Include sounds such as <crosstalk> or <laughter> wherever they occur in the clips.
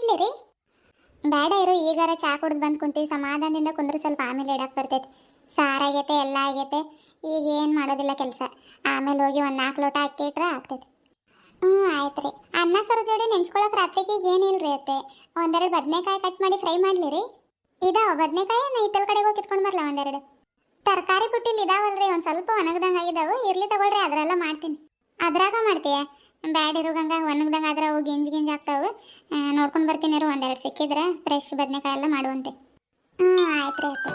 ಇಡ್ಲಿ ರೀ. ಬೇಡ ಇರು, ಈಗಾರ ಚಾ ಕುಡ್ದು ಬಂದು ಕುಂತೀವಿ. ಸಮಾಧಾನದಿಂದ ಕುಂದ್ರೆ ಸ್ವಲ್ಪ ಆಮೇಲೆ ಇಡಕ್ಕೆ ಬರ್ತೈತೆ. ಸಾರು ಆಗೈತೆ, ಎಲ್ಲ ಆಗೈತೆ. ಈಗ ಏನು ಮಾಡೋದಿಲ್ಲ ಕೆಲಸ. ಆಮೇಲೆ ಹೋಗಿ ಒಂದು ನಾಲ್ಕು ಲೋಟ ಅಕ್ಕಿ ಇಟ್ಟರೆ ಆಗ್ತೈತೆ. ಹ್ಞೂ ಆಯ್ತು ರೀ. ಅನ್ನ ಸಾರು ಜೋಡಿ ನೆಂಚ್ಕೊಳಕ್ಕೆ ರಾತ್ರಿಗೆ ಈಗ ಏನಿಲ್ಲ ಅತ್ತೆ? ಒಂದೆರಡು ಬದನೆಕಾಯಿ ಕಟ್ ಮಾಡಿ ಫ್ರೈ ಮಾಡಲಿ ರೀ. ಇದಾವ, ಬದನೆಕಾಯಿ ನಾ ಇತ್ತಲ್ ಕಡೆಗೆ ಹೋಗಿ ಕಿತ್ಕೊಂಡು ಬರಲ ಒಂದೆರಡು? ತರಕಾರಿ ಬುಟ್ಟಿಲಿ ಇದಾವಲ್ರಿ, ಒಂದು ಸ್ವಲ್ಪ ಒಣಗ್ದಂಗೆ ಆಗಿದಾವು. ಇರ್ಲಿ ತಗೊಳ್ರಿ, ಅದರೆಲ್ಲ ಮಾಡ್ತೀನಿ. ಅದ್ರಾಗ ಮಾಡ್ತೀಯ? ಬ್ಯಾಡ ಇರುಗಂಗ ಗಂಗ ಒಣಗ್ದಂಗೆ ಆದ್ರೆ ಅವು ಗಿಂಜ್ ಗಿಂಜ್ ಆಗ್ತಾವೆ. ನೋಡ್ಕೊಂಡು ಬರ್ತೀನಿ ಒಂದೆರಡು ಸಿಕ್ಕಿದ್ರೆ ಫ್ರೆಶ್ ಬದನೆಕಾಯಿ ಎಲ್ಲ ಮಾಡುವಂತೆ. ಹ್ಞೂ ಆಯ್ತು ರೀ ಆಯ್ತು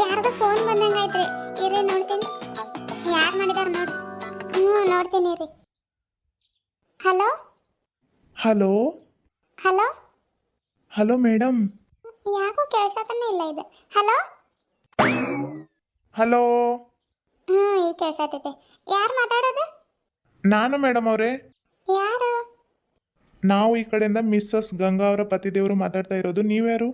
ಯಾರ್ದು ಫೋನ್ ಬಂದಂಗೆ ಆಯ್ತು ರೀ ಇರ್ರಿ ನೋಡ್ತೀನಿ. ಯಾರು ಮಾಡಿದಾರ ನೋಡಿ ಹ್ಞೂ ನೋಡ್ತೀನಿ ರೀ hello? Hello? Hello? Hello madam ಯಾಕೋ ಕೇಳ್ಸಕನೇ ಇಲ್ಲ ಇದು. ಹಲೋ? ಹಲೋ? ಹ್ಞೂ ಈಗ ಕೇಳ್ಸತೈತೆ. ಯಾರು ಮಾತಾಡೋದು ನಾನು ಮೇಡಮ್ ಅವರೇ. ಯಾರು? ನಾವು ಈ ಕಡೆಯಿಂದ ಮಿಸ್ಸಸ್ ಗಂಗಾ ಅವರ ಪತಿದೇವರು ಮಾತಾಡ್ತಾ ಇರೋದು. ನೀವ್ಯಾರು?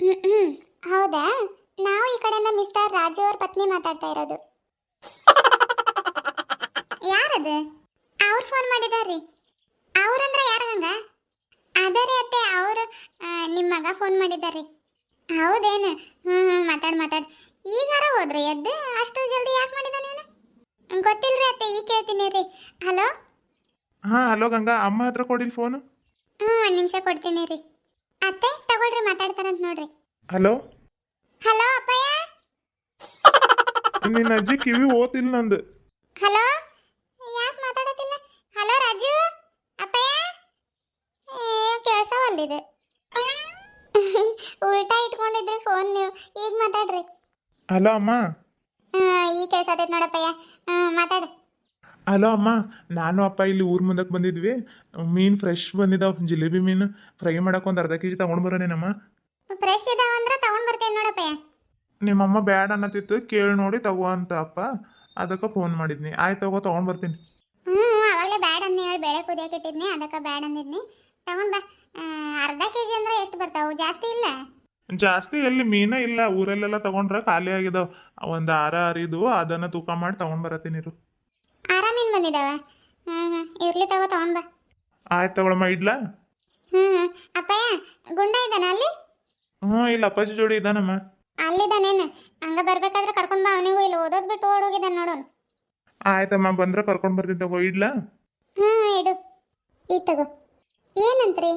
ಯಾರು ಹ್ಮ್. ಹೌದಾ? ನಾವು ಈ ಕಡೆಯಿಂದ ಮಿಸ್ಟರ್ ರಾಜು ಅವ್ರ ಪತ್ನಿ ಮಾತಾಡ್ತಾ ಇರೋದು. ಯಾರದು? ಅವ್ರು ಫೋನ್ ಮಾಡಿದಾರ್ರಿ. ಅವ್ರಂದ್ರೆ ಯಾರು ಗಂಗ? ಅದೇ ರೀ ಅತ್ತೆ ಅವರು ನಿಮ್ಮ ಮಗ ಫೋನ್ ಮಾಡಿದಾರ್ರಿ. ಹೌದೇನು? ಹ್ಞೂ ಹ್ಞೂ ಮಾತಾಡ್ ಮಾತಾಡ್. ಈಗಾರ ಹೋದ್ರಿ ಎದ್ದು? ಅಷ್ಟು ಜಲ್ದಿ ಯಾಕೆ ಮಾಡಿದ ನೀನು ಗೊತ್ತಿಲ್ರಿ ಅತ್ತೆ ಈಗ ಕೇಳ್ತೀನಿ ರೀ. ಹಲೋ? ಹಾ ಹಲೋ ಗಂಗಾ ಅಮ್ಮ ಹತ್ರ ಕೊಡಿಲ್ ಫೋನು ಹ್ಞೂ ಒಂದು ನಿಮಿಷ ಕೊಡ್ತೀನಿ ರೀ. ಅತ್ತೆ ತಗೊಳ್ರಿ ಮಾತಾಡ್ತಾರಂತ ನೋಡ್ರಿ. ಹಲೋ? ಹಲೋ ಅಪ್ಪಯ್ಯ? ನಿನ್ನ ಅಜ್ಜಿ ಕಿವಿ ಓದಿಲ್ಲ ನಂದು. ಹಲೋ? ಯಾಕೆ ಮಾತಾಡತ್ತಿಲ್ಲ? ಹಲೋ ರಾಜು? ಅಪ್ಪಯ್ಯ? ಏ ಬಂದಿದೆ ಉಲ್ಟಾ ಇಟ್ಕೊಂಡಿದ್ರಿ ಫೋನ್ ನೀವು. ಈಗ ಮಾತಾಡ್ರಿ. ಹಲೋ ಅಮ್ಮ? ಈಗ ಕೇಳ್ಸತೈತೆ ನೋಡಪ್ಪಯ್ಯ. ಹ್ಮ್, ಮಾತಾಡು. ಹಲೋ ಅಮ್ಮ ನಾನು ಅಪ್ಪ ಇಲ್ಲಿ ಊರ್ ಮುಂದಕ್ಕೆ ಬಂದಿದ್ವಿ. ಮೀನು ಫ್ರೆಶ್ ಬಂದಿದ್ದಾವ ಜಿಲೇಬಿ ಮೀನು ಫ್ರೈ ಮಾಡಕ್ಕೆ ಒಂದು ಅರ್ಧ ಕೆ ಜಿ ತಗೊಂಡು ಬರೋನೇನಮ್ಮ ಫ್ರೆಶ್ ಇದಾವಂದ್ರೆ ತಗೊಂಡ್ ಬರ್ತೇನೆ ನೋಡಪ್ಪಯ್ಯ. ನಿಮ್ಮಮ್ಮ ಬ್ಯಾಡ ಅನ್ನತ್ತಿತ್ತು ಕೇಳಿ ನೋಡಿ ತಗೋ ಅಂತ ಅಪ್ಪ. ಅದಕ್ಕೆ ಫೋನ್ ಮಾಡಿದ್ನಿ. ಆಯ್ತು ತಗೋ ತಗೊಂಡು ಬರ್ತೀನಿ. ಹ್ಞೂ ಅವಾಗಲೇ ಬ್ಯಾಡ ಅಂದು ಹೇಳಿ ಬೇಳೆ ಕುದಿಯಕ್ಕೆ ಇಟ್ಟಿದ್ನಿ ಅದಕ್ಕೆ ಬ್ಯಾಡ ಅಂದಿದ್ನಿ. ತಗೊಂಡ್ ಬಾ. ಆ, ಅರ್ಧ ಕೆ ಜಿ ಅಂದ್ರೆ ಎಷ್ಟು ಬರ್ತಾವು? ಜಾಸ್ತಿ ಇಲ್ಲ? ಜಾಸ್ತಿ ಎಲ್ಲಿ ಮೀನ ಇಲ್ಲ ಊರಲ್ಲೆಲ್ಲ ತಗೊಂಡ್ರೆ ಖಾಲಿ ಆಗಿದಾವ. ಒಂದು ಆರ ಆರಿದು ಅದನ್ನ ತೂಕ ಮಾಡಿ ತಗೊಂಡ್ ಬರತ್ತೀನಿ ಇರು. ಆರಾಮೀನ್ ಬಂದಿದಾವ? ಹ್ಞೂ ಇರ್ಲಿ ತಗೋ ತಗೊಂಡ್ ಬಾ. ಆಯ್ತು ತಗೊಳಮ್ಮ ಇಡ್ಲಾ? ಹ್ಞೂ ಅಪ್ಪಯ್ಯ ಗುಂಡ ಇದ್ದಾನ ಅಲ್ಲಿ? ಹ್ಞೂ ಇಲ್ಲ ಅಪ್ಪಾಜಿ ಜೋಡಿ ಇದ್ದಾನಮ್ಮ. ಅಲ್ಲಿದ್ದಾನೇನು ಹಂಗ ಬರ್ಬೇಕಾದ್ರೆ ಕರ್ಕೊಂಡ್ ಬಾ ಅವನಿಗೂ ಇಲ್ಲಿ ಓದೋದ್ ಬಿಟ್ಟು ಓಡೋಗಿದ್ದಾನೆ ನೋಡೋನ್ ಆಯ್ತಮ್ಮ ಬಂದ್ರೆ ಕರ್ಕೊಂಡ್ ಬರ್ತೀನಿ ತಗೋ ಇಡ್ಲಾ? ಹ್ಞೂ ಇಡು. ಈ ತಗೋ. ಏನಂತ್ರಿ?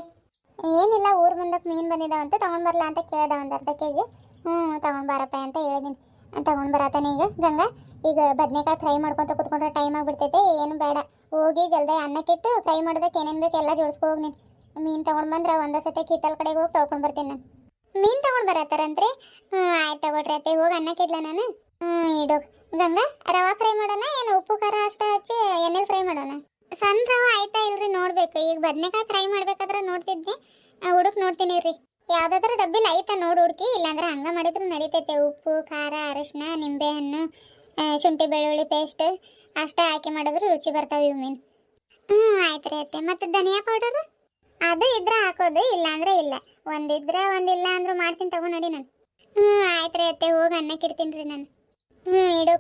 ಏನಿಲ್ಲ, ಊರು ಮುಂದಕ್ಕೆ ಮೀನು ಬಂದಿದ್ದಾವಂತ ತಗೊಂಡು ಬರಲ್ಲ ಅಂತ ಕೇಳ್ದ ಒಂದು ಅರ್ಧ ಕೆ ಜಿ ಹ್ಞೂ ತಗೊಂಡು ಬರಪ್ಪ ಅಂತ ಹೇಳಿದೀನಿ. ತಗೊಂಡು ಬರತ್ತಾನೆ ಈಗ ಗಂಗಾ. ಈಗ ಬದನೆಕಾಯಿ ಫ್ರೈ ಮಾಡ್ಕೊತ ಕುತ್ಕೊಂಡ್ರೆ ಟೈಮ್ ಆಗಿಬಿಡ್ತೈತೆ. ಏನು ಬೇಡ. ಹೋಗಿ ಜಲ್ದಿ ಅನ್ನಕ್ಕಿಟ್ಟು ಫ್ರೈ ಮಾಡೋದಕ್ಕೆ ಏನೇನು ಬೇಕು ಎಲ್ಲ ಜೋಡಿಸ್ಕೊ ಹೋಗಿ ನೀನು. ಮೀನು ತೊಗೊಂಡು ಬಂದ್ರೆ ಒಂದು ಸತಿ ಕಿತ್ತಲ್ ಕಡೆಗೆ ಹೋಗಿ ತೊಳ್ಕೊಂಡು ಬರ್ತೀನಿ ನಾನು. ಮೀನು ತೊಗೊಂಡು ಬರತ್ತಾರಂತ್ರಿ? ಹ್ಞೂ ಆಯ್ತು ತಗೊಳ್ರಿ ಅತ್ತೆ. ಹೋಗಿ ಅನ್ನಕ್ಕಿಡ್ಲ ನಾನು. ಹ್ಞೂ ಇಡು. ಗಂಗಾ, ರವಾ ಫ್ರೈ ಮಾಡೋಣ? ಏನು ಉಪ್ಪು, ಖಾರ ಅಷ್ಟೇ ಹಚ್ಚಿ ಎಣ್ಣೆಲಿ ಫ್ರೈ ಮಾಡೋಣ? ಸಣ್ಣ ರವ ಆಯ್ತಾ ಇಲ್ರಿ, ನೋಡ್ಬೇಕು. ಈಗ ಬದ್ನೆಕಾಯಿ ಫ್ರೈ ಮಾಡ್ಬೇಕಾದ್ರೆ ನೋಡ್ತಿದ್ದೆ. ಹುಡುಕ್ ನೋಡ್ತೀನಿ ರೀ ಯಾವ್ದಾದ್ರೂ ಡಬ್ಬಿಲಿ ಆಯ್ತಾ ನೋಡಿ ಹುಡುಕಿ ಇಲ್ಲಾಂದ್ರೆ ಹಂಗ ಮಾಡಿದ್ರು ನಡೀತೈತೆ. ಉಪ್ಪು, ಖಾರ, ಅರಿಶಿನ ನಿಂಬೆಹಣ್ಣು ಶುಂಠಿ, ಬೆಳ್ಳುಳ್ಳಿ ಪೇಸ್ಟ್ ಅಷ್ಟೇ ಹಾಕಿ ಮಾಡಿದ್ರೆ ರುಚಿ ಬರ್ತಾವೆ ಇವು ಮೀನು. ಹ್ಞೂ ಆಯ್ತು ರೀ ಅತ್ತೆ. ಮತ್ತು ಧನಿಯಾ ಪೌಡರ್ ಅದು ಇದ್ರೆ ಹಾಕೋದು, ಇಲ್ಲಾಂದ್ರೆ ಇಲ್ಲ. ಒಂದಿದ್ರೆ ಒಂದಿಲ್ಲ ಅಂದ್ರೆ ಮಾಡ್ತೀನಿ ತಗೋ ನಾನು. ಹ್ಞೂ ಆಯ್ತು ರೀ ಅತ್ತೆ. ಹೋಗಿ ಅನ್ನಕ್ಕೆ ಇಡ್ತೀನಿ ರೀ ನಾನು. ಹ್ಞೂ ಇಡು.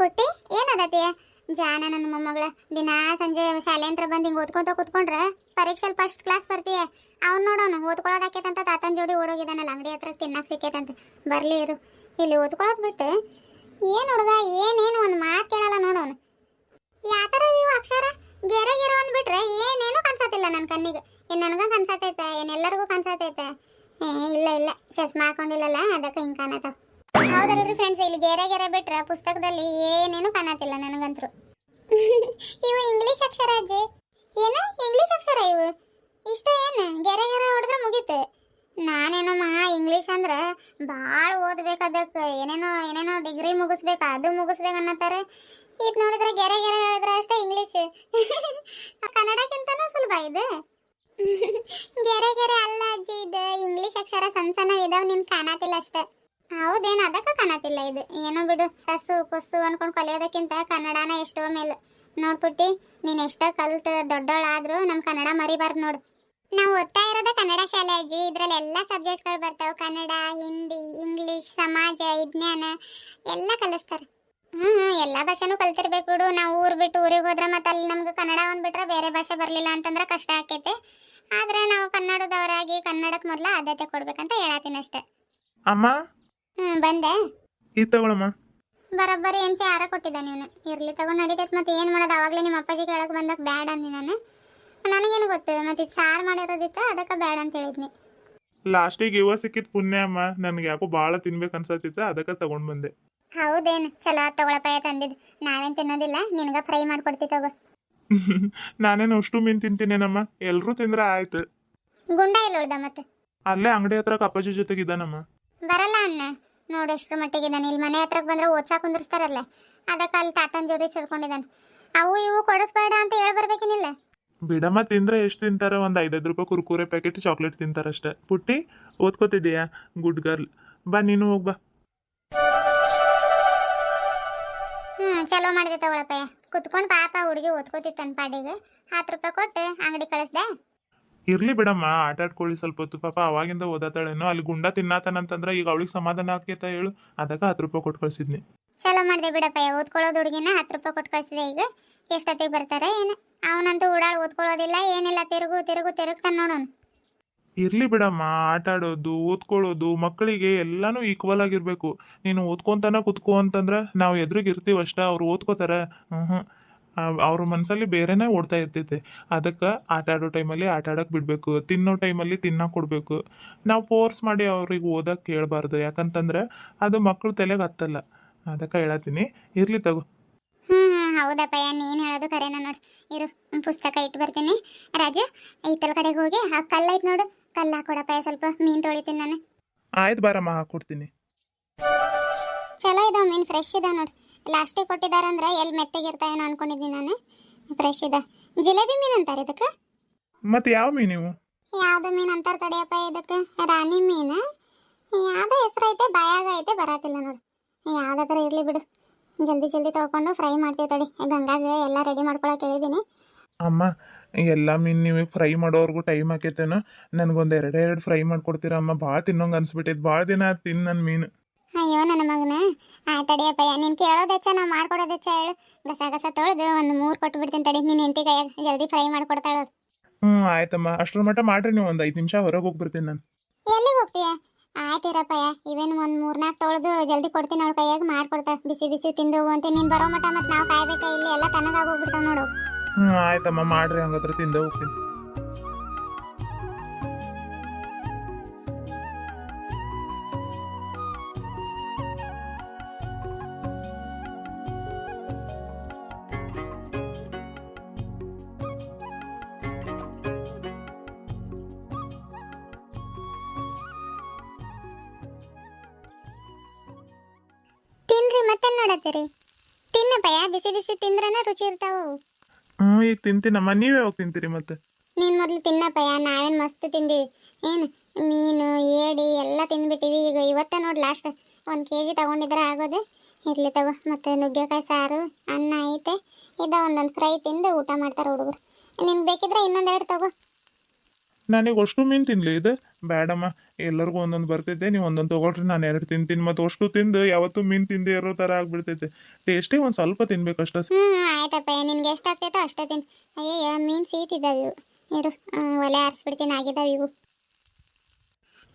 ಪುಟ್ಟಿ ಏನದತಿ? ಜಾನ ನನ್ನ ಮೊಮ್ಮಗಳ, ದಿನಾ ಸಂಜೆ ಶಾಲೆ ಅಂತ ಬಂದು ಹಿಂಗೆ ಓದ್ಕೊಂತ ಕೂತ್ಕೊಂಡ್ರೆ, ಪರೀಕ್ಷೆಲಿ ಫಸ್ಟ್ ಕ್ಲಾಸ್ ಬರ್ತೀಯ ಅವ್ನು ನೋಡೋನು ಅಂತ ತಾತನ ಜೋಡಿ ಓಡೋಗಿದ್ದಾನಲ್ಲ, ಅಂಗಡಿ ಹತ್ರ ತಿನ್ನಕ್ಕೆ ಸಿಕ್ಕೈತಂತ. ಬರಲಿ ಇರು. ಇಲ್ಲಿ ಓದ್ಕೊಳ್ಳೋದು ಬಿಟ್ಟು, ಏನು ಹುಡುಗ, ಏನೇನು ಒಂದು ಮಾತು ಕೇಳಲ್ಲ ನೋಡೋನು. ಯಾತರ ನೀವು ಅಕ್ಷರ? ಗೆರೆ ಗೆರೆ ಒಂದ್ ಬಿಟ್ರೆ ಏನೇನು ಕನ್ಸತ್ತಿಲ್ಲ ನನ್ನ ಕಣ್ಣಿಗೆ. ಏನು ನನಗೂ ಕನ್ಸತ್ತೈತೆ ಏನೆಲ್ಲರಿಗೂ ಕನ್ಸತ್ತೈತೆ ಇಲ್ಲ ಇಲ್ಲ. ಚಸ್ಮಾ ಹಾಕೊಂಡಿಲ್ಲಲ್ಲ, ಅದಕ್ಕೆ ಹಿಂಗೆ ಕಾಣತಾವ ಹೌದಲ್ರಿ ಫ್ರೆಂಡ್ಸ್ ಇಲ್ಲಿ ಗೆರೆ ಗೆರೆ ಬಿಟ್ರೆ ಪುಸ್ತಕದಲ್ಲಿ ಏನೇನು ಕಾಣತಿಲ್ಲ ನನಗಂತರು. ಇವು ಇಂಗ್ಲಿಷ್ ಅಕ್ಷರ ಅಜ್ಜಿ ಏನು? ಇಂಗ್ಲಿಷ್ ಅಕ್ಷರ ಇವು? ಇಷ್ಟ ಏನು? ಗೆರೆ ಗೆರೆ ಹೊಡೆದ್ರೆ ಮುಗೀತು. ನಾನೇನೋ ಮಹಾ ಇಂಗ್ಲಿಷ್ ಅಂದ್ರೆ ಭಾಳ ಓದ್ಬೇಕು ಅದಕ್ಕೆ. ಏನೇನೋ ಏನೇನೋ ಡಿಗ್ರಿ ಮುಗಿಸ್ಬೇಕು, ಅದು ಮುಗಿಸ್ಬೇಕು ಅನ್ನತ್ತಾರೆ. ಇದು ನೋಡಿದ್ರೆ ಗೆರೆ ಗೆರೆ ಹೇಳಿದ್ರೆ ಅಷ್ಟೇ ಇಂಗ್ಲಿಷ್ ಕನ್ನಡಕ್ಕಿಂತನೂ ಸುಲಭ ಇದೆ. ಗೆರೆ ಗೆರೆ ಅಲ್ಲ ಅಜ್ಜಿ, ಇದು ಇಂಗ್ಲಿಷ್ ಅಕ್ಷರ ಸಣ್ಣ ಸಣ್ಣ ಇದಾವೆ ನಿನ್ ಕಾಣತಿಲ್ಲ ಅಷ್ಟೇ. ಹೌದೇನು, ಅದಕ್ಕೆ ಕಾಣತಿಲ್ಲ ಇದು. ಏನೋ ಬಿಡು ಕಸು ಕೊಸು ಅನ್ಕೊಂಡು ಕಲಿಯೋದಕ್ಕಿಂತ ಕನ್ನಡನ ಎಷ್ಟೋ ಮೇಲೆ. ನೋಡ್ಬಿಟ್ಟಿ ನೀನು ಎಷ್ಟೋ ಕಲ್ತು ದೊಡ್ಡವಳಾದ್ರೂ ನಮ್ಮ ಕನ್ನಡ ಮರಿಬಾರ್ದು ನೋಡು. ನಾವು ಓದ್ತಾ ಇರೋದ ಕನ್ನಡ ಶಾಲೆ ಅಜ್ಜಿ. ಇದ್ರಲ್ಲಿ ಎಲ್ಲ ಸಬ್ಜೆಕ್ಟ್ಗಳು ಬರ್ತಾವೆ. ಕನ್ನಡ, ಹಿಂದಿ, ಇಂಗ್ಲೀಷ್, ಸಮಾಜ, ವಿಜ್ಞಾನ, ಎಲ್ಲ ಕಲಿಸ್ತಾರೆ. ಹ್ಞೂ ಹ್ಞೂ ಎಲ್ಲ ಭಾಷೆನೂ ಕಲ್ತಿರ್ಬೇಕು ಬಿಡು. ನಾವು ಊರು ಬಿಟ್ಟು ಊರಿಗೆ ಹೋದ್ರೆ ಮತ್ತೆ ಅಲ್ಲಿ ನಮ್ಗೆ ಕನ್ನಡ ಒಂದು ಬಿಟ್ರೆ ಬೇರೆ ಭಾಷೆ ಬರಲಿಲ್ಲ ಅಂತಂದ್ರೆ ಕಷ್ಟ ಆಕೈತೆ. ಆದರೆ ನಾವು ಕನ್ನಡದವರಾಗಿ ಕನ್ನಡಕ್ಕೆ ಮೊದಲು ಆದ್ಯತೆ ಕೊಡ್ಬೇಕಂತ ಹೇಳತ್ತೀನಿ ಅಷ್ಟೇ. ಅಮ್ಮ ಹ್ಞೂ ಬಂದೆ. ಇದು ತಗೊಳಮ್ಮ. ಬರೋಬ್ಬರಿ ಎನ್ಸಿ ಆರ ಕೊಟ್ಟಿದ್ದ ನೀನು. ಇರ್ಲಿ ತಗೊಂಡು ನಡೀತೈತೆ ಮತ್ತೆ ಏನು ಮಾಡೋದು? ಅವಾಗಲೇ ನಿಮ್ಮ ಅಪ್ಪಾಜಿ ಕೇಳಕ್ಕೆ ಬಂದಾಗ ಬ್ಯಾಡ ಅಂದಿ ನಾನು. ನನಗೇನು ಗೊತ್ತು ಮತ್ತೆ ಇದು ಸಾರು ಮಾಡಿರೋದಿತ್ತು ಅದಕ್ಕೆ ಬ್ಯಾಡ ಅಂತ ಹೇಳಿದ್ನಿ. ಲಾಸ್ಟಿಗೆ ಇವ ಸಿಕ್ಕಿದ್ ಪುಣ್ಯ ಅಮ್ಮ. ನನ್ಗೆ ಯಾಕೋ ಭಾಳ ತಿನ್ಬೇಕು ಅನ್ಸತ್ತಿತ್ತು ಅದಕ್ಕೆ ತಗೊಂಡ್ ಬಂದೆ. ಹೌದೇನು ಚಲೋ ತಗೊಳಪ್ಪ ತಂದಿದ್ದು ನಾವೇನು ತಿನ್ನೋದಿಲ್ಲ ನಿನಗೆ ಫ್ರೈ ಮಾಡ್ಕೊಡ್ತಿ ತಗೋ. <laughs> ನಾನೇನು ಅಷ್ಟು ಮೀನ್ ತಿಂತೀನೇನಮ್ಮ? ಎಲ್ರೂ ತಿಂದ್ರೆ ಆಯ್ತು. ಗುಂಡ ಇಲ್ಲ ಉಳ್ದ ಮತ್ತೆ ಅಲ್ಲೇ ಅಂಗಡಿ ಹತ್ರ ಅಪ್ಪಾಜಿ ಜೊತೆಗಿದ್ದಾನಮ್ಮ ಬರಲ್ಲ ಅನ್ನ ನೋಡು ಎಷ್ಟ್ರ ಮಟ್ಟಿಗೆ ಇದ್ದಾನೆ ಇಲ್ಲಿ ಮನೆ ಹತ್ರಕ್ಕೆ ಬಂದ್ರೆ ಓದ್ಸಾ ಕುಂದಿರ್ಸ್ತಾರಲ್ಲ. ಅದಕ್ಕೆ ಅಲ್ಲಿ ತಾತನ ಜೋಡಿ ಸಿಡ್ಕೊಂಡಿದ್ದಾನೆ ಅವು ಇವು ಕೊಡಿಸ್ಬೇಡ ಅಂತ ಹೇಳಿ ಬರ್ಬೇಕಿನಿಲ್ಲ. ಬಿಡಮ್ಮ ತಿಂದ್ರೆ ಎಷ್ಟು ತಿಂತಾರೆ? ಒಂದು ಐದೈದು ರೂಪಾಯಿ ಕುರ್ಕುರೆ ಪ್ಯಾಕೆಟ್ ಚಾಕ್ಲೇಟ್ ತಿಂತಾರಷ್ಟೇ. ಪುಟ್ಟಿ ಓದ್ಕೋತಿದ್ದೀಯಾ? ಗುಡ್ ಗರ್ಲ್ ಬಾ ನೀನು ಹೋಗ್ ಬಾ. ಹ್ಞೂ ಚಲೋ ಮಾಡಿದೆ ತಗೊಳಪ್ಪ ಕುತ್ಕೊಂಡು ಪಾಪ ಹುಡುಗಿ ಓದ್ಕೋತಿತ್ತು ತನ್ನ ಪಾಡಿಗೆ. ಹತ್ತು ರೂಪಾಯಿ ಕೊಟ್ಟು ಅಂಗಡಿ ಕಳಿಸ್ದೆ. ಇರ್ಲಿ ಬಿಡಮ್ಮ ಆಟ ಆಡ್ಕೊಳ್ಳಿ ಸ್ವಲ್ಪ ಹೊತ್ತು. ಪಾಪ ಅವಾಗಿಂದ ಓದಾತಾಳೇನೋ ಅಲ್ಲಿ ಗುಂಡ ತಿನ್ನಾತಾನಂತಂದ್ರೆ ಈಗ ಅವಳಿಗೆ ಸಮಾಧಾನ ಆಕೇತ ಹೇಳು. ಅದಕ್ಕೆ ಹತ್ತು ರೂಪಾಯಿ ಕೊಟ್ಟು ಕಳ್ಸಿದ್ನಿ. ಚಲೋ ಮಾಡ್ದೆ ಬಿಡಪ್ಪ ಓದ್ಕೊಳ್ಳೋದು ಹುಡುಗಿನ ಹತ್ತು ರೂಪಾಯಿ ಕೊಟ್ಟು ಕಳ್ಸಿದೆ ಈಗ. ಎಷ್ಟೊತ್ತಿಗೆ ಬರ್ತಾರೆ ಏನು? ಅವನಂತೂ ಓಡಾಳು ಓದ್ಕೊಳ್ಳೋದಿಲ್ಲ ಏನಿಲ್ಲ ತಿರುಗು ತಿರುಗು ತಿರುಗ್ತಾನೆ ನೋಡೋನು. ಇರ್ಲಿ ಬಿಡಮ್ಮ ಆಟ ಆಡೋದು ಓದ್ಕೊಳ್ಳೋದು ಮಕ್ಕಳಿಗೆ ಎಲ್ಲಾನು ಈಕ್ವಲ್ ಆಗಿರ್ಬೇಕು. ನೀನು ಓದ್ಕೊಂತಾನ ಕುತ್ಕೋ ಅಂತಂದ್ರ ನಾವು ಎದುರಿಗೆ ಇರ್ತೀವಿ ಅಷ್ಟ ಅವ್ರು ಓದ್ಕೋತಾರ. ಹ್ಞೂ ಅವ್ರ ಮನಸ್ಸಲ್ಲಿ ಬೇರೆನೇ ಓಡ್ತಾ ಇರ್ತೈತೆ ಅದಕ್ಕೆ ಆಟ ಆಡೋ ಟೈಮಲ್ಲಿ ಆಟ ಆಡೋಕೆ ಬಿಡಬೇಕು. ತಿನ್ನೋ ಟೈಮಲ್ಲಿ ತಿನ್ನೋಕೆ ಕೊಡಬೇಕು. ನಾವು ಫೋರ್ಸ್ ಮಾಡಿ ಅವ್ರಿಗೆ ಓದಕ್ಕೆ ಕೇಳಬಾರ್ದು. ಯಾಕಂತಂದ್ರೆ ಅದು ಮಕ್ಕಳು ತಲೆಗೆ ಹತ್ತಲ್ಲ. ಅದಕ್ಕೆ ಹೇಳತ್ತೀನಿ. ಇರ್ಲಿ ತಗೋ. ಹೌದಪ್ಪಯ್ಯ ನೀನು ಹೇಳೋದು ಕರೆನ ನೋಡು. ಇರು ಪುಸ್ತಕ ಇಟ್ಟು ಬರ್ತೀನಿ. ರಾಜು ಈತಲ ಕಡೆಗೆ ಹೋಗಿ ಆ ಕಲ್ಲ ಐತ್ ನೋಡು. ಕಲ್ಲ ಹಾಕೊಡಪ್ಪ ಸ್ವಲ್ಪ ಮೀನ್ ತೊಳಿತೀನಿ ನಾನು. ಆಯ್ತು ಬಾರಮ್ಮ ಹಾಕೊಡ್ತೀನಿ. ಚಲೋ ಇದಾವ ಮೀನ್ ಫ್ರೆಶ್ ಇದಾವ ನೋಡಿ. ಲಾಸ್ಟಿಗೆ ಅಂದ್ರೆ ಎಲ್ಲಿ ಮೆತ್ತಗಿರ್ತಾವೇನೋ ಅನ್ಕೊಂಡಿದ್ದೀನಿ ನಾನು. ಫ್ರೆಶ್ ಇದೆ. ಜಿಲೇಬಿ ಮೀನು ಅಂತಾರೆ ಇದಕ್ಕೆ? ಮತ್ತೆ ಯಾವ ಮೀನು ನೀವು ಯಾವ್ದು ಮೀನು ಅಂತಾರೆ ತಡಿಯಪ್ಪ ಇದಕ್ಕೆ? ರಾಣಿ ಮೀನು. ಯಾವ್ದೋ ಹೆಸರು ಐತೆ ಬಾಯಾಗ ಐತೆ ಬರಾತಿಲ್ಲ ನೋಡು. ಯಾವ್ದಾದ್ರ ಇರ್ಲಿ ಬಿಡು. ಜಲ್ದಿ ಜಲ್ದಿ ತೊಳ್ಕೊಂಡು ಫ್ರೈ ಮಾಡ್ತೀವಿ ತಡಿ. ಗಂಗಾಗೆ ಎಲ್ಲ ರೆಡಿ ಮಾಡ್ಕೊಳಕ್ಕೆ ಹೇಳಿದ್ದೀನಿ. ಅಮ್ಮ ಎಲ್ಲ ಮೀನು ನೀವು ಫ್ರೈ ಮಾಡೋರ್ಗು ಟೈಮ್ ಆಕೈತೇನೋ. ನನಗೊಂದು ಎರಡೆರಡು ಎರಡು ಫ್ರೈ ಮಾಡ್ಕೊಡ್ತೀರಾ ಅಮ್ಮ. ಭಾಳ ತಿನ್ನೋಂಗೆ ಅನ್ಸ್ಬಿಟ್ಟೈತೆ ಭಾಳ ದಿನ ತಿನ್ನ ತಿನ್ನು ನನ್ನ ಮೀನು. ಅಯ್ಯೋ ನನ್ನ ಮಗನ. ಆ ತಡಿಯಪ್ಪಯ್ಯ ನೀನು ಕೇಳೋದು ಹೆಚ್ಚ ನಾವು ಮಾಡ್ಕೊಡೋದು ಹೆಚ್ಚ ಹೇಳು. ಗಸ ಗಸ ತೊಳೆದು ಒಂದು ಮೂರು ಕೊಟ್ಟು ಬಿಡ್ತೀನಿ ತಡಿ. ನೀನ್ ಹೆಂಡತಿ ಕೈಯಾಗ ಜಲ್ದಿ ಫ್ರೈ ಮಾಡ್ಕೊಡ್ತಾಳೆ ಹ್ಞೂ ಆಯ್ತಮ್ಮ. ಅಷ್ಟರ ಮಟ್ಟ ಮಾಡ್ರಿ ನೀವು ಒಂದು ಐದು ನಿಮಿಷ ಹೊರಗೆ ಹೋಗ್ಬಿಡ್ತೀನಿ ನಾನು. ಎಲ್ಲಿಗೆ ಹೋಗ್ತೀಯ? ಆಯ್ತಿರಪ್ಪಯ್ಯ ಇವೇನು ಒಂದು ಮೂರ್ನಾಲ್ಕು ತೊಳೆದು ಜಲ್ದಿ ಕೊಡ್ತೀನಿ ಅವಳ ಕೈಯಾಗ ಮಾಡ್ಕೊಡ್ತಾಳೆ. ಬಿಸಿ ಬಿಸಿ ತಿಂದು ಅಂತ. ನೀನು ಬರೋ ಮಟ್ಟ ಮತ್ತು ನಾವು ಕಾಯ್ಬೇಕಾ? ಇಲ್ಲಿ ಎಲ್ಲ ತನಗಾಗೋಗ್ಬಿಡ್ತಾವೆ ನೋಡು. ಹ್ಮ್ ಆಯ್ತಮ್ಮ. ಮಾಡ್ರಿ ಹಂಗತ್ರ ತಿಂದು ಹೋಗ್ತೀನಿ. ನೋಡತ್ತೀರಿ ತಿನ್ನಪ್ಪಯ್ಯ ಬಿಸಿ ಬಿಸಿ ತಿಂದ್ರನ ರುಚಿ ಇರ್ತಾವ ಹ್ಞೂ ಈಗ ತಿಂತೀನಮ್ಮ ನೀವೇ ಹೋಗಿ ತಿಂತೀರಿ ಮತ್ತೆ. ನೀನು ಮೊದಲು ತಿನ್ನಪ್ಪಯ್ಯ ನಾವೇನ್ ಮಸ್ತ್ ತಿಂದಿವಿ? ಏನು ಮೀನು ಏಡಿ ಎಲ್ಲ ತಿಂದ್ಬಿಟ್ಟಿವಿ. ಈಗ ಇವತ್ತೇ ನೋಡಿ ಲಾಸ್ಟ್ ಒಂದ್ ಕೆ ಜಿ ತಗೊಂಡಿದ್ರೆ ಆಗೋದು? ಇರ್ಲಿ ತಗೋ ಮತ್ತೆ ನುಗ್ಗೆಕಾಯಿ ಸಾರು ಅನ್ನ ಐತೆ. ಇದ ಒಂದೊಂದು ಫ್ರೈ ತಿಂದು ಊಟ ಮಾಡ್ತಾರೆ ಹುಡುಗರು. ನಿಮ್ಗೆ ಬೇಕಿದ್ರೆ ಇನ್ನೊಂದೆರಡು ತಗೋ. ನನಗೆ ಅಷ್ಟು ಮೀನು ತಿನ್ಲಿ, ಇದು ಬೇಡಮ್ಮ. ಎಲ್ಲರಿಗೂ ಒಂದೊಂದು ಬರ್ತೈತೆ ನೀವು ಒಂದೊಂದು ತೊಗೊಳ್ರಿ, ನಾನು ಎರಡು ತಿಂತೀನಿ ಮತ್ತು ಅಷ್ಟು ತಿಂದು ಯಾವತ್ತೂ ಮೀನು ತಿಂದೇ ಇರೋ ಥರ ಆಗ್ಬಿಡ್ತೈತೆ ಟೇಸ್ಟೇ ಒಂದು ಸ್ವಲ್ಪ ತಿನ್ಬೇಕು ಹ್ಞೂ ಆಯ್ತಪ್ಪ, ನಿನ್ಗೆ ಎಷ್ಟು ಆಗ್ತೈತೋ ಅಷ್ಟೇ ತಿನ್. ಅಯ್ಯಯ್ಯ, ಮೀನು ಸೀತಿದ್ದಾವೆ ಇವು. ಇರು ಒಲೆ ಆರಿಸ್ಬಿಡ್ತೀನಿ, ಆಗಿದ್ದಾವೆ ಇವು.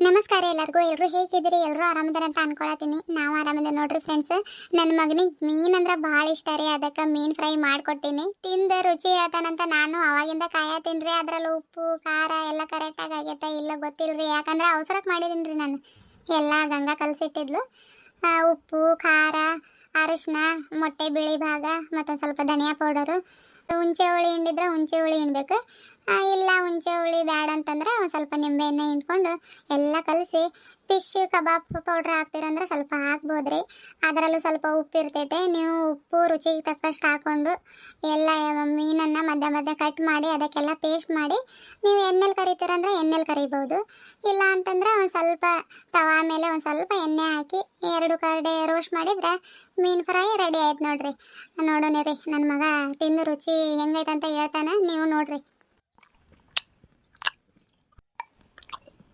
ನಮಸ್ಕಾರ ಎಲ್ಲರಿಗೂ. ಎಲ್ಲರೂ ಹೇಗಿದ್ದೀರಿ? ಎಲ್ಲರೂ ಆರಾಮದಾರ ಅಂತ ಅನ್ಕೊಳತೀನಿ ನಾವು ಆರಾಮದ ನೋಡ್ರಿ ಫ್ರೆಂಡ್ಸ್ ನನ್ನ ಮಗನಿಗೆ ಮೀನ್ ಅಂದ್ರೆ ಭಾಳ ಇಷ್ಟ ರೀ. ಅದಕ್ಕೆ ಮೀನ್ ಫ್ರೈ ಮಾಡ್ಕೊಟ್ಟಿನಿ. ತಿಂದ ರುಚಿ ಹೇಳ್ತಾನಂತ ನಾನು ಅವಾಗಿಂದ ಕಾಯತ್ತೀನಿ ರೀ. ಅದ್ರಲ್ಲಿ ಉಪ್ಪು, ಖಾರ ಎಲ್ಲ ಕರೆಕ್ಟಾಗಿ ಆಗೈತೆ. ಇಲ್ಲ ಗೊತ್ತಿಲ್ರಿ. ಯಾಕಂದ್ರೆ ಅವಸರಕ್ಕೆ ಮಾಡಿದೀನಿ ರೀ ನಾನು. ಎಲ್ಲ ಗಂಗಾ ಕಲಸಿಟ್ಟಿದ್ಲು. ಉಪ್ಪು, ಖಾರ, ಅರಿಶಿನ, ಮೊಟ್ಟೆ, ಬಿಳಿ ಭಾಗ, ಮತ್ತೊಂದು ಸ್ವಲ್ಪ ಧನಿಯಾ ಪೌಡರು ಹುಂಚೆ ಹುಳಿ ಹಿಂಡಿದ್ರೆ ಹುಂಚೆ ಹುಳಿ ಹಿಂಡ್ಬೇಕು. ಇಲ್ಲ, ಹುಂಚೆ ಹುಳಿ ಬ್ಯಾಡ ಅಂತಂದ್ರೆ ಒಂದು ಸ್ವಲ್ಪ ನಿಂಬೆಹಣ್ಣೆ ಹಿಂಡ್ಕೊಂಡು ಎಲ್ಲ ಕಲಸಿ ಫಿಶ್ ಕಬಾಬ್ ಪೌಡ್ರ್ ಹಾಕ್ತೀರಂದ್ರೆ ಸ್ವಲ್ಪ ಹಾಕ್ಬೋದು ರೀ ಅದರಲ್ಲೂ ಸ್ವಲ್ಪ ಉಪ್ಪು ಇರ್ತೈತೆ, ನೀವು ಉಪ್ಪು ರುಚಿಗೆ ತಕ್ಕಷ್ಟು ಹಾಕ್ಕೊಂಡು ಎಲ್ಲ ಮೀನನ್ನು ಮಧ್ಯ ಮಧ್ಯ ಕಟ್ ಮಾಡಿ, ಅದಕ್ಕೆಲ್ಲ ಪೇಸ್ಟ್ ಮಾಡಿ, ನೀವು ಎಣ್ಣೆಲಿ ಕರಿತೀರಂದ್ರೆ ಎಣ್ಣೆಲಿ ಕರಿಬೋದು. ಇಲ್ಲ ಅಂತಂದ್ರೆ ಒಂದು ಸ್ವಲ್ಪ ತವಾ ಮೇಲೆ ಒಂದು ಸ್ವಲ್ಪ ಎಣ್ಣೆ ಹಾಕಿ, ಎರಡು ಕಡೆ ರೋಸ್ಟ್ ಮಾಡಿದ್ರೆ ಮೀನು ಫ್ರೈ ರೆಡಿ ಆಯ್ತು ನೋಡ್ರಿ. ನೋಡೋಣ ರೀ ನನ್ನ ಮಗ ತಿಂದು ರುಚಿ ಹೆಂಗೈತೆ ಅಂತ ಹೇಳ್ತಾನೆ, ನೀವು ನೋಡ್ರಿ.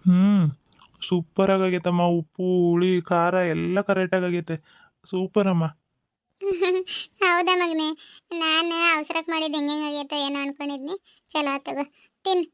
ಹ್ಮ್. ಸೂಪರ್ ಆಗೈತಮ್ಮ ಉಪ್ಪು, ಹುಳಿ, ಖಾರ ಎಲ್ಲ ಕರೆಕ್ಟ್ ಆಗೈತೆ. ಸೂಪರ್ ಅಮ್ಮ. <laughs> ಹೌದಾ ಮಗನೇ? ನಾನು ಅವಸರಕ್ಕೆ ಮಾಡಿದ್ದು ಹೆಂಗೆ ಆಗೈತ ಏನು ಅನ್ಕೊಂಡಿದ್ನಿ. ಚಲೋ ಆತದ ತಿನ್.